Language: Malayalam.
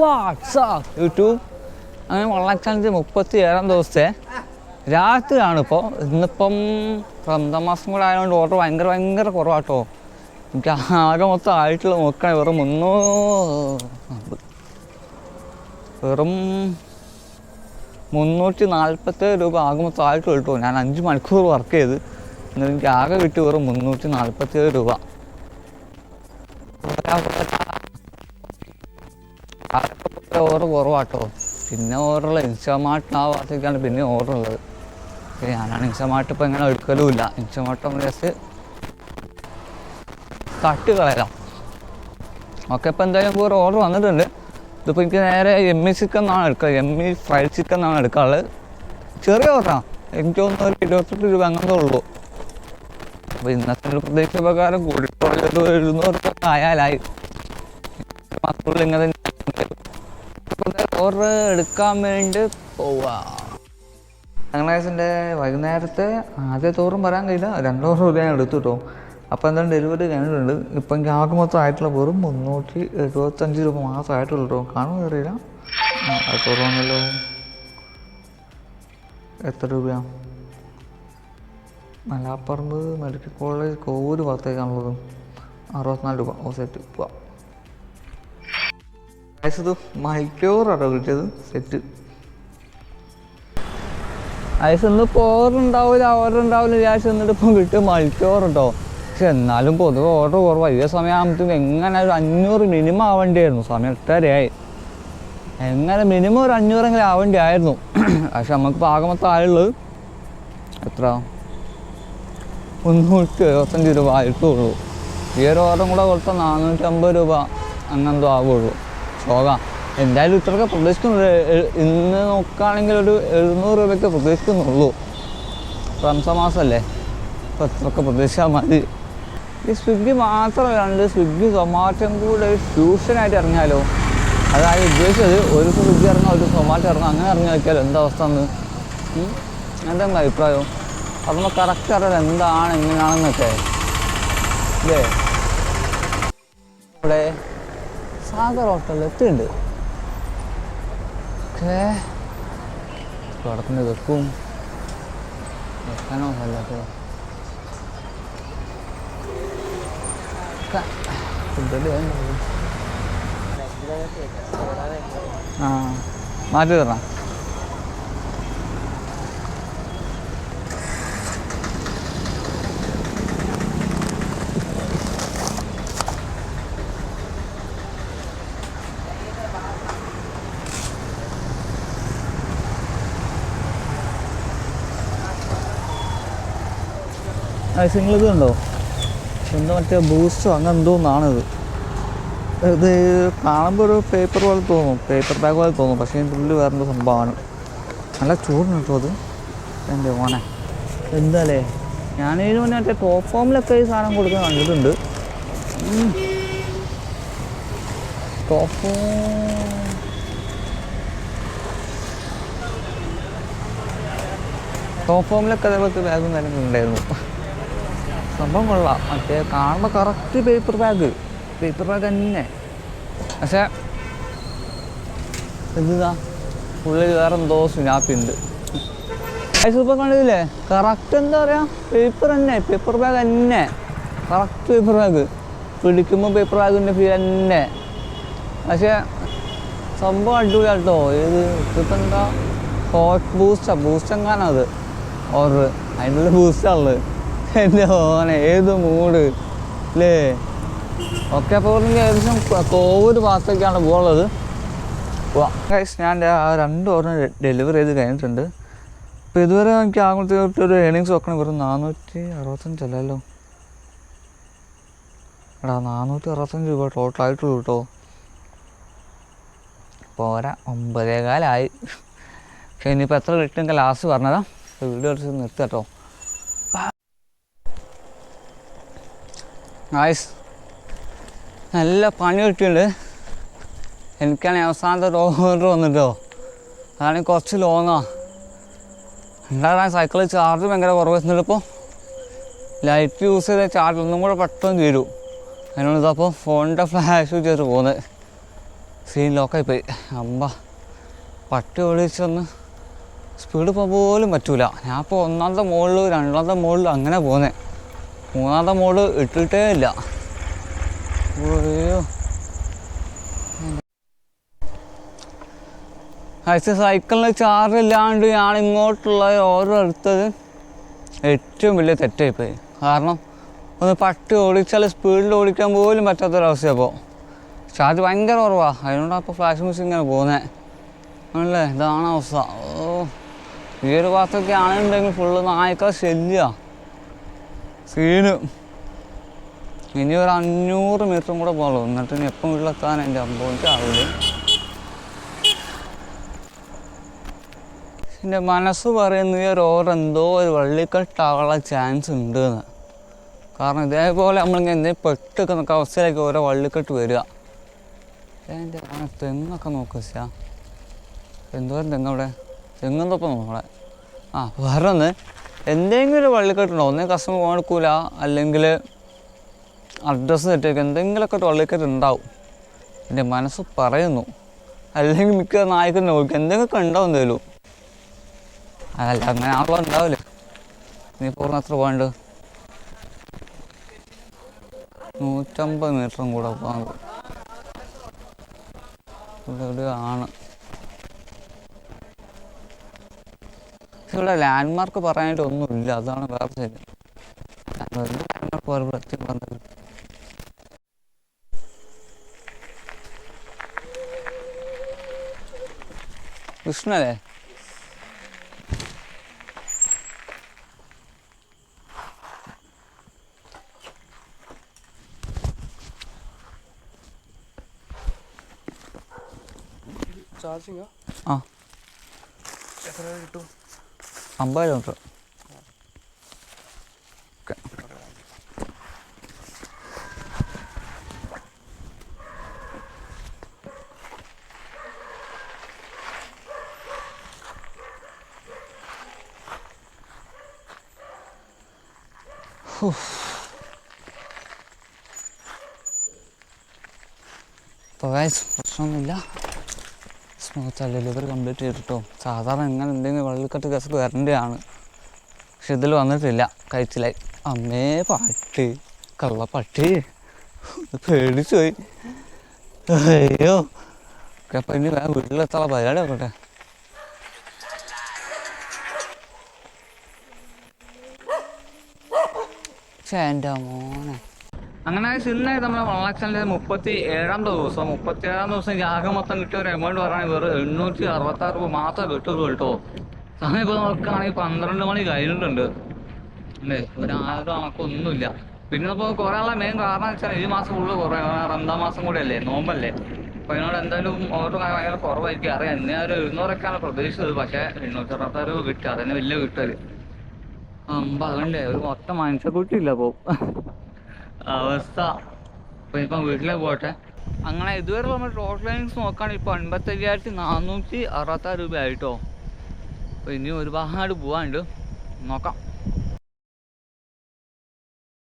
WhatsApp YouTube. അങ്ങനെ വള്ളച്ചാഞ്ച് മുപ്പത്തി ഏഴാം ദിവസത്തെ രാത്രിയാണ് ഇപ്പോൾ ഇന്നിപ്പം റംസാൻ മാസം കൂടെ ആയതുകൊണ്ട് ഓർഡർ ഭയങ്കര ഭയങ്കര കുറവാട്ടോ. എനിക്ക് ആകെ മൊത്തം ആയിട്ടുള്ള നോക്കണേ വെറും മുന്നൂ വെറും മുന്നൂറ്റി നാൽപ്പത്തേഴ് രൂപ ആകെ മൊത്തം ആയിട്ടുള്ളൂ കേട്ടോ. ഞാൻ അഞ്ച് മണിക്കൂർ വർക്ക് ചെയ്ത്. എന്നിട്ട് എനിക്ക് ആകെ കിട്ടി വെറും മുന്നൂറ്റി നാൽപ്പത്തേഴ് രൂപ. കുറവാട്ടോ പിന്നെ ഓർമ്മ ഇൻസ്റ്റാമാർട്ട് ആ ഭാഗത്തേക്കാണ് പിന്നെ ഉള്ളത് ഞാനാണ് ഇൻസ്റ്റമാർട്ട് ഇപ്പോൾ ഇങ്ങനെ എടുക്കലുമില്ല. ഇൻസ്റ്റമാർട്ട് നമ്മൾ ജസ്റ്റ് കട്ട് കളയാം. ഓക്കെ ഇപ്പോൾ എന്തായാലും ഒരു ഓർഡർ വന്നിട്ടുണ്ട്. ഇതിപ്പോൾ എനിക്ക് നേരെ എം ഇ ചിക്കൻ എന്നാണ് എടുക്കുക എം ഇ ഫ്രൈഡ് ചിക്കൻ എന്നാണ് എടുക്കാറുള്ളത് ചെറിയ ഓർഡറാണ് എനിക്ക് തോന്നുന്നു ഒരു ഇരുപത്തെട്ട് രൂപ അങ്ങനത്തെ ഉള്ളൂ. അപ്പോൾ ഇന്നത്തെ ഒരു പ്രതീക്ഷ പ്രകാരം കൂടിയിട്ടുള്ളത് എഴുന്നൂറ് ആയാലായി. മക്കളിൽ ഇങ്ങനെ ഓർഡർ എടുക്കാൻ വേണ്ടി പോവാ. ഞങ്ങളാഴ്ചന്റെ വൈകുന്നേരത്തെ ആദ്യ തോറും പറയാൻ കഴിയില്ല. രണ്ടോ രൂപ ഞാൻ എടുത്തു കേട്ടോ അപ്പോൾ എന്തായാലും ഡെലിവറി കഴിഞ്ഞിട്ടുണ്ട്. ഇപ്പം എനിക്ക് ആകെ മൊത്തം ആയിട്ടുള്ള വെറും മുന്നൂറ്റി എഴുപത്തഞ്ച് രൂപ മാസം ആയിട്ടുള്ളൂ കേട്ടോ കാണുമോ അറിയില്ല. അത് കുറവാണല്ലോ എത്ര രൂപയാണ് മലാപ്പറമ്പ് മെഡിക്കൽ കോളേജ് കോവൂര് ഭാഗത്തേക്കാണുള്ളത്. അറുപത്തിനാല് രൂപ. ഓ സെറ്റ് പോവാം ഇത് മൈക്യോറാട്ടോ വിളിച്ചത് സെറ്റ് ഐസ് ഇന്ന് പോറുണ്ടാവില്ല ഓർഡർ ഉണ്ടാവില്ല വിചാരിച്ച് എന്നിട്ട് ഇപ്പം കിട്ടിയ മൾട്ടിയോർ കേട്ടോ പക്ഷെ എന്നാലും പൊതുവെ ഓർഡർ കുറവാണ് ഇതേ സമയമാകുമ്പോഴത്തേക്കും എങ്ങനെ ഒരു അഞ്ഞൂറ് മിനിമം ആവേണ്ടിയായിരുന്നു. സമയം എട്ടരയായി. എങ്ങനെ മിനിമം ഒരു അഞ്ഞൂറെങ്കിലും ആവേണ്ടി ആയിരുന്നു പക്ഷെ നമുക്ക് പാകമൊത്തം ആയുള്ളത് എത്ര? മുന്നൂറ്റി എഴുപത്തഞ്ച് രൂപ ആയിട്ടുള്ളൂ. ഈ ഒരു ഓർഡറും കൂടെ കൊടുത്താൽ നാനൂറ്റമ്പത് രൂപ അങ്ങനെന്തോ ആവുള്ളൂ. ശോക എന്തായാലും ഇത്രയൊക്കെ പ്രതീക്ഷിക്കുന്നുള്ളൂ ഇന്ന് നോക്കുകയാണെങ്കിൽ ഒരു എഴുന്നൂറ് രൂപയ്ക്ക് പ്രതീക്ഷിക്കുന്നുള്ളൂ. റംസാൻ മാസമല്ലേ? അപ്പോൾ ഇത്രയൊക്കെ പ്രതീക്ഷിച്ചാൽ മതി. ഈ സ്വിഗ്ഗി മാത്രമല്ലാണ്ട് സ്വിഗ്ഗി സൊമാറ്റോയും കൂടെ ഒരു ഫ്യൂഷനായിട്ട് ഇറങ്ങിയാലോ? അതായത് ഉദ്ദേശിച്ചത്. ഒരു സ്വിഗ്ഗി ഇറങ്ങാം ഒരു സൊമാറ്റം സൊമാറ്റോ ഇറങ്ങാം. അങ്ങനെ ഇറങ്ങി നോക്കിയാലോ എന്താ അവസ്ഥ എന്ന്? എന്തെങ്കിലും അഭിപ്രായം? അപ്പം നമ്മൾ കറക്റ്റ് അറിയാം എന്താണ് എങ്ങനെയാണെന്നൊക്കെ. അല്ലേ? ഇവിടെ സാഗർ ഹോട്ടലിൽ എത്തിയിട്ടുണ്ട്. ഓക്കേ കിടക്കുന്ന വെക്കും. വെക്കാനോ അല്ലാത്തോ ആ മാറ്റി തരണം. നിങ്ങൾ ഇത് ഉണ്ടോ എന്താ മറ്റേ ബൂസ്റ്റോ അങ്ങനെ എന്തോന്നാണിത് ഇത് കാണുമ്പോൾ ഒരു പേപ്പർ പോലെ തോന്നും. പേപ്പർ ബാഗ് പോലെ തോന്നും. പക്ഷേ ഇതിന്റെ ഉള്ളിൽ വേറെ സംഭവമാണ്. നല്ല ചൂടുണ്ട് കേട്ടോ അത്. എന്റെ മോനെ. എന്താലേ? ഇതിന് മുന്നേ മറ്റേ ടോപ്പ് ഫോമിലൊക്കെ ഈ സാധനം കൊടുക്കാൻ കണ്ടിട്ടുണ്ട്. ടോപ്പ് ഫോം ടോപ്പ് ഫോമിലൊക്കെ അതേപോലത്തെ ബാഗും കാര്യങ്ങളും ഉണ്ടായിരുന്നു. സംഭവം കൊള്ളാം. മറ്റേ കാണുമ്പോൾ correct paper bag paper bag തന്നെ. പക്ഷേ എന്താ ഉള്ളിൽ വേറെ എന്തോ സ്നാപ്പുണ്ട് സൂപ്പർ കണ്ടില്ലേ? കറക്റ്റ് എന്താ പറയുക പേപ്പർ തന്നെ. പേപ്പർ ബാഗ് തന്നെ. കറക്റ്റ് പേപ്പർ ബാഗ് പിടിക്കുമ്പോൾ പേപ്പർ ബാഗിന്റെ ഫീൽ തന്നെ. പക്ഷേ സംഭവം അടിപൊളിയാണ് കേട്ടോ ഏത് ഇപ്പം എന്താ? ഹോട്ട് ബൂസ്റ്റാ ബൂസ്റ്റ് എങ്ങാനത് ഓർഡർ അതിനുള്ള ബൂസ്റ്റാണുള്ളത് എന്റെ ഓനെ ഏത് മൂഡ്? അല്ലേ ഒക്കെ അപ്പോൾ ഏകദേശം കോവിഡ് ഭാഗത്തേക്കാണ് പോകുള്ളത് ഗൈസ് ഞാൻ ആ രണ്ട് ഓർഡർ ഡെലിവറി ചെയ്ത് കഴിഞ്ഞിട്ടുണ്ട്. അപ്പോൾ ഇതുവരെ എനിക്ക് ആകുമ്പോഴത്തേക്ക് ഒരു ഏണിങ്സ് വെക്കണം വെറും നാനൂറ്റി അറുപത്തഞ്ചല്ലല്ലോ എടാ നാനൂറ്റി അറുപത്തഞ്ച് രൂപ ടോട്ടൽ ആയിട്ടുള്ളൂ കേട്ടോ പോരാ ഒമ്പതേകാലായി. പക്ഷേ ഇനിയിപ്പോൾ എത്ര കിട്ടുമെങ്കിൽ ലാസ്റ്റ് പറഞ്ഞതാ. വീഡിയോ എടുത്ത് നിർത്തി കേട്ടോ. ആയിസ് നല്ല പണി കിട്ടിയിട്ടുണ്ട്. എനിക്കാണെങ്കിൽ അവസാനത്തെ ഓർഡർ വന്നിട്ടോ. അതാണെങ്കിൽ കുറച്ച് ലോങ്ങാ ഉണ്ടാകാൻ സൈക്കിളിൽ ചാർജ് ഭയങ്കര കുറവ്. വെച്ചിട്ടിപ്പോൾ ലൈറ്റ് യൂസ് ചെയ്ത ചാർജ് ഒന്നും കൂടെ പെട്ടെന്ന് തീരും. അതിനോട് ഇതപ്പോൾ ഫോണിന്റെ ഫ്ലാഷ് വെച്ചിട്ട് പോകുന്നത് സീൻ ലോക്കായി പോയി അമ്പ പട്ടി ഓടിച്ചൊന്ന് സ്പീഡ് പോകാൻ പോലും പറ്റൂല. ഞാൻ ഇപ്പോൾ ഒന്നാമത്തെ മുകളിൽ രണ്ടാമത്തെ മുകളിൽ അങ്ങനെ പോകുന്നത് മൂന്നാമത്തെ മോൾ ഇട്ടിട്ടേ ഇല്ല. അയ്യോ. ആഴ്ച സൈക്കിളിന് ചാർജ് ഇല്ലാണ്ട് ഞാൻ ഇങ്ങോട്ടുള്ള ഓരോ എടുത്തത് ഏറ്റവും വലിയ തെറ്റായിപ്പോയി. കാരണം ഒന്ന് പട്ടി ഓടിച്ചാൽ സ്പീഡിൽ ഓടിക്കാൻ പോലും പറ്റാത്തൊരവസ്ഥയാണ് അപ്പോൾ ചാർജ് ഭയങ്കര കുറവാണ് അതിനോടാണ് അപ്പോൾ ഫ്ലാഷ് മ്യൂസിക് ഇങ്ങനെ പോകുന്നത് ആണല്ലേ? ഇതാണ് അവസ്ഥ. ഓ. ഈ ഒരു ഭാഗത്തൊക്കെ ആണെന്നുണ്ടെങ്കിൽ ഫുള്ള് നായ്ക്കളെ ശല്യമാണ് സീന്. ഇനി ഒരു അഞ്ഞൂറ് മീറ്ററും കൂടെ പോകുള്ളൂ എന്നിട്ട് ഇനി എപ്പം വീട്ടിലെത്താൻ എന്റെ അമ്പോയിന്റ് ആവില്ല എന്റെ മനസ്സ് പറയുന്നത് ഈ ഒരു ഓവർ എന്തോ ഒരു വള്ളിക്കെട്ടാവാനുള്ള ചാൻസ് ഉണ്ട് എന്ന് കാരണം ഇതേപോലെ നമ്മളിങ്ങനെ എന്തെങ്കിലും പെട്ട് നിൽക്കുന്ന അവസ്ഥയിലേക്ക് ഓരോ വള്ളിക്കെട്ട് വരിക. എന്റെ തെങ്ങൊക്കെ നോക്കുക സാ എന്തോരം തെങ്ങ് അവിടെ. നോക്കണേ ആ വേറെ ഒന്ന്. എന്തെങ്കിലും വള്ളി വള്ളിക്കെട്ടുണ്ടോ ഒന്നേ കസ്റ്റമർ കൊടുക്കൂല അല്ലെങ്കിൽ അഡ്രസ്സ് തെറ്റൊക്കെ എന്തെങ്കിലുമൊക്കെ വള്ളിക്കെട്ട് ഉണ്ടാവും എന്റെ മനസ്സ് പറയുന്നു. അല്ലെങ്കിൽ മിക്ക നായ്ക്കും നോക്കും എന്തെങ്കിലുമൊക്കെ ഉണ്ടാവും എന്തേലും. അതല്ല അങ്ങനെ ആളോ ഉണ്ടാവില്ലേ നീ പൂർണ എത്ര പോകണ്ട് നൂറ്റമ്പത് മീറ്ററും കൂടെ പോകാൻ ഇവിടെ എവിടെയാണ് ഇവിടെ ലാൻഡ് മാർക്ക് പറയാനായിട്ട് ഒന്നുമില്ല അതാണ് വേറെ ശരി ലാൻഡ് മാർക്ക് വേറെ പ്രത്യേകം പറഞ്ഞത് കൃഷ്ണല്ലേ ചാർജിങ്ങോ ആ? എത്ര കിട്ടും? അമ്പത് കിലോമീറ്റർ ഓക്കെ. അപ്പോൾ പ്രശ്നമൊന്നുമില്ല. ഡെലിവറി കംപ്ലീറ്റ് ചെയ്തിട്ടോ. സാധാരണ ഇങ്ങനെ എന്തെങ്കിലും വെള്ളക്കെട്ട് കേസ് വരേണ്ടതാണ്. പക്ഷെ ഇതിൽ വന്നിട്ടില്ല. കഴിച്ചില്ലായി അമ്മേ പട്ടി. പേടിച്ചു പോയി അയ്യോ. അപ്പം ഇനി വേറെ വീട്ടിലെത്താനുള്ള പരിപാടി ആക്കട്ടെ പക്ഷേ എന്റെ മോനെ. അങ്ങനെ ഇന്നേ നമ്മുടെ വളക്ഷന്റെ മുപ്പത്തി ഏഴാമത്തെ ദിവസം മുപ്പത്തി ഏഴാം ദിവസം ആകെ മൊത്തം കിട്ടിയ ഒരു എമൗണ്ട് പറയുകയാണെങ്കിൽ വെറും എണ്ണൂറ്റി അറുപത്തി ആറ് രൂപ മാത്രമേ കിട്ടുള്ളൂ കേട്ടോ. സമയം ഇപ്പോൾ നോക്കുകയാണെങ്കിൽ പന്ത്രണ്ട് മണി കഴിഞ്ഞിട്ടുണ്ട്. അല്ലേ? ഒരാളും ആയിരം കണക്കൊന്നുമില്ല. പിന്നെ ഇപ്പോൾ ആളെ മെയിൻ കാരണം വെച്ചാൽ ഈ മാസം കൂടുതൽ കുറേ രണ്ടാം മാസം കൂടെ അല്ലേ? നോമ്പല്ലേ? അപ്പോൾ അതിനോട് എന്തായാലും കാര്യം ഭയങ്കര കുറവായിരിക്കും. അറിയാം. ഇന്നേ ഒരു എഴുന്നൂറൊക്കെയാണ് പ്രതീക്ഷിച്ചത്. പക്ഷേ എണ്ണൂറ്റി അറുപത്താറ് രൂപ കിട്ടുക അതന്നെ വലിയ കിട്ടൽ. അമ്പ അതുകൊണ്ടേ ഒരു മൊത്തം മനുഷ്യക്കുട്ടിയില്ല അപ്പോൾ അവസ്ഥ. അപ്പോൾ ഇപ്പം പോട്ടെ. അങ്ങനെ ഇതുവരെ നമ്മൾ ടോട്ടൽ ഏണിങ്സ് നോക്കുകയാണെങ്കിൽ ഇപ്പോൾ അൻപത്തയ്യായിരത്തി നാനൂറ്റി അറുപത്താറ് രൂപ ആയിട്ടോ അപ്പോൾ ഇനി ഒരുപാട് പോകാനുണ്ട് നോക്കാം.